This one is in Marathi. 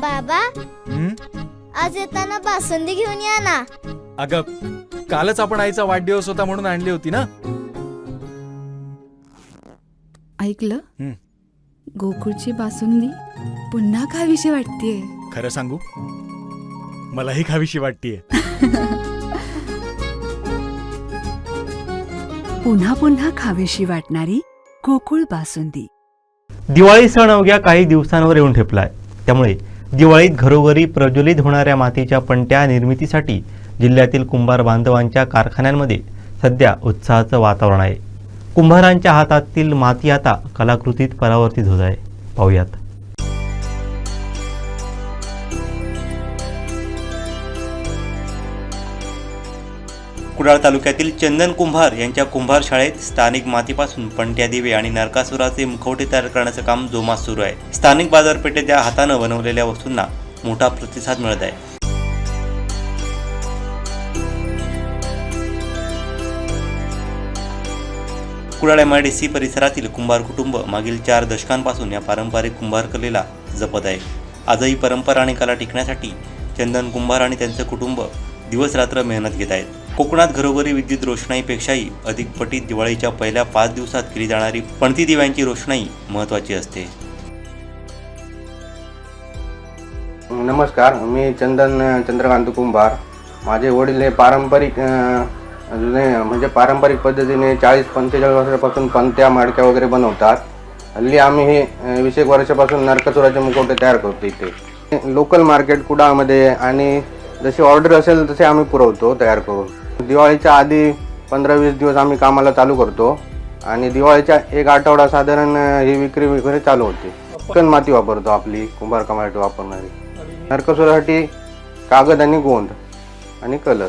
बाबा. हं? आज येताना बासुंदी घेऊन या ना. अगं कालच आपण आईचा वाढदिवस होता म्हणून आणली होती ना? ऐकलं? हं. गोकुळची बासुंदी पुन्हा खावीशी वाटतेय. खरं सांगू? मलाही खावीशी वाटतीये. पुन्हा पुन्हा खावीशी वाटणारी गोकुळ बासुंदी. दिवाळी सण अवघ्या काही दिवसांवर येऊन ठेपलाय. त्यामुळे दिवाळीत घरोघरी प्रज्वलित होणाऱ्या मातीच्या पणत्या निर्मितीसाठी जिल्ह्यातील कुंभार बांधवांच्या कारखान्यांमध्ये सध्या उत्साहाचं वातावरण आहे. कुंभारांच्या हातातील माती आता कलाकृतीत परावर्तित होत आहे. पाहूयात. कुडाळ तालुक्यातील चंदन कुंभार यांच्या कुंभार शाळेत स्थानिक मातीपासून पंट्या दिवे आणि नरकासुराचे मुखवटे तयार करण्याचं काम जोमात सुरू आहे. स्थानिक बाजारपेठेत या हातानं बनवलेल्या वस्तूंना मोठा प्रतिसाद मिळत आहे. Kudal M I D C परिसरातील कुंभार कुटुंब मागील चार दशकांपासून या पारंपरिक कुंभार कलेला जपत आहे. आजही परंपरा आणि कला टिकण्यासाठी चंदन कुंभार आणि त्यांचं कुटुंब दिवस रात्र मेहनत घेत आहेत. कोकणात घरोघरी विद्युत रोषणाईपेक्षाही अधिक पटीत दिवाळीच्या पहिल्या पाच दिवसात केली जाणारी पणती दिव्यांची रोषणाई महत्त्वाची असते. नमस्कार मी चंदन चंद्रकांत कुंभार. माझे वडील हे पारंपरिक जुने म्हणजे पारंपरिक पद्धतीने चाळीस पंचेचाळीस वर्षापासून पंत्या माडक्या वगैरे बनवतात. हल्ली आम्ही हे वीस एक वर्षापासून नरकसुराचे मुखवटे तयार करतो इथे. लोकल मार्केट कुडामध्ये आणि जशी ऑर्डर असेल तसे आम्ही पुरवतो तयार करून. दिवाळीच्या आधी पंधरा वीस दिवस आम्ही कामाला चालू करतो आणि दिवाळीच्या एक आठवडा साधारण ही विक्री वगैरे चालू होते. चिकन माती वापरतो आपली कुंभार कमाटी वापरणारी. नरकसुरासाठी कागद आणि गोंद आणि कलर.